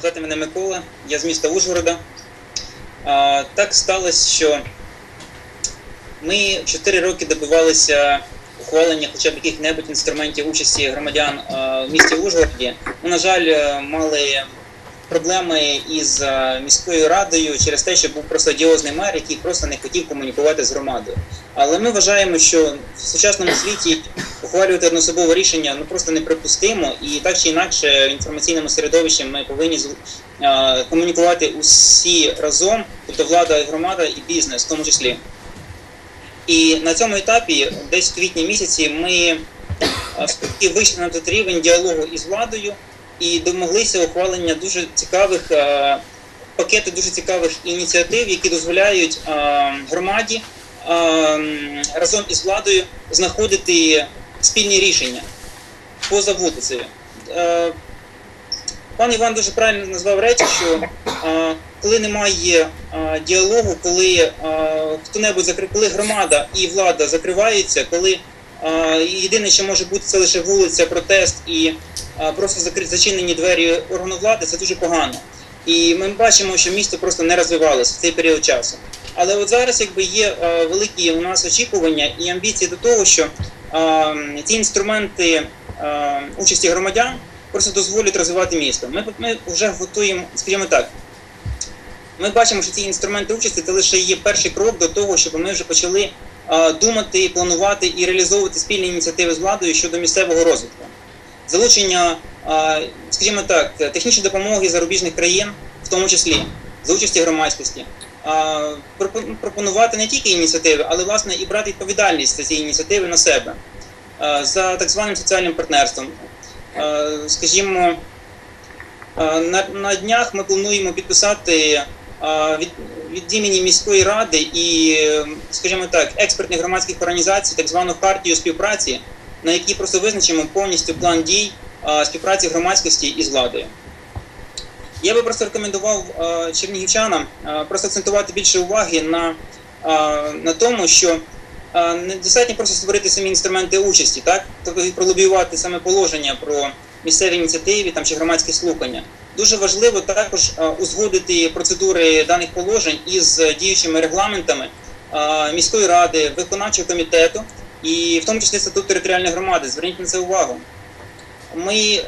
Звати мене Микола, я з міста Ужгорода. А, так сталося, що ми 4 роки добивалися ухвалення хоча б яких-небудь інструментів участі громадян а, в місті Ужгороді. Ми, на жаль, е, мали проблеми із а, міською радою через те, що був просто одіозний мер, який просто не хотів комунікувати з громадою. Але ми вважаємо, що в сучасному світі ухвалювати одноособове рішення ну просто неприпустимо, і так чи інакше в інформаційному середовищі ми повинні е, комунікувати усі разом, тобто влада, громада і бізнес, в тому числі. І на цьому етапі, десь в квітні місяці, ми е, вийшли на той рівень діалогу із владою і домоглися ухвалення дуже цікавих е, пакету дуже цікавих ініціатив, які дозволяють е, громаді е, разом із владою знаходити спільні рішення поза вулицею. Пан Іван дуже правильно назвав речі, що е, коли немає е, діалогу, коли е, хто-небудь закри... коли громада і влада закриваються, коли е, єдине, що може бути, це лише вулиця, протест і е, просто закри... зачинені двері органу влади, це дуже погано. І ми бачимо, що місто просто не розвивалося в цей період часу. Але от зараз якби є е, великі у нас очікування і амбіції до того, що ці інструменти участі громадян просто дозволять розвивати місто. Ми, ми вже готуємо, скажімо так. Ми бачимо, що ці інструменти участі це лише є перший крок до того, щоб ми вже почали думати, планувати і реалізовувати спільні ініціативи з владою щодо місцевого розвитку. Залучення, скажімо так, технічної допомоги зарубіжних країн, в тому числі за участі громадськості. Пропо- пропонувати не тільки ініціативи, але власне і брати відповідальність за ці ініціативи на себе за так званим соціальним партнерством. Скажімо, на, днях ми плануємо підписати від, від імені міської ради і, скажімо так, експертних громадських організацій, так звану хартію співпраці, на якій просто визначимо повністю план дій співпраці громадськості із владою. Я би просто рекомендував е, чернігівчанам е, просто акцентувати більше уваги на, е, на тому, що е, не достатньо просто створити самі інструменти участі, так тобто пролобіювати саме положення про місцеві ініціативи там чи громадські слухання. Дуже важливо також узгодити процедури даних положень із діючими регламентами міської ради, виконавчого комітету і в тому числі статут територіальної громади. Зверніть на це увагу. Ми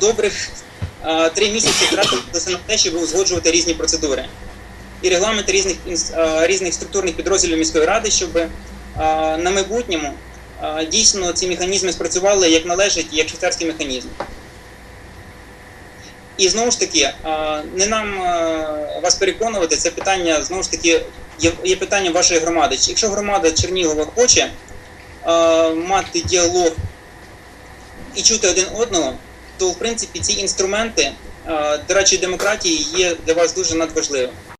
добрих три місяці тратилися на те, щоб узгоджувати різні процедури і регламенти різних різних структурних підрозділів міської ради, щоб на майбутньому дійсно ці механізми спрацювали як належить, як швейцарський механізм. І знову ж таки, не нам вас переконувати, це питання знову ж таки є, є питання вашої громади. Якщо громада Чернігова хоче мати діалог і чути один одного, то в принципі ці інструменти е, до речі, демократії є для вас дуже надважливими.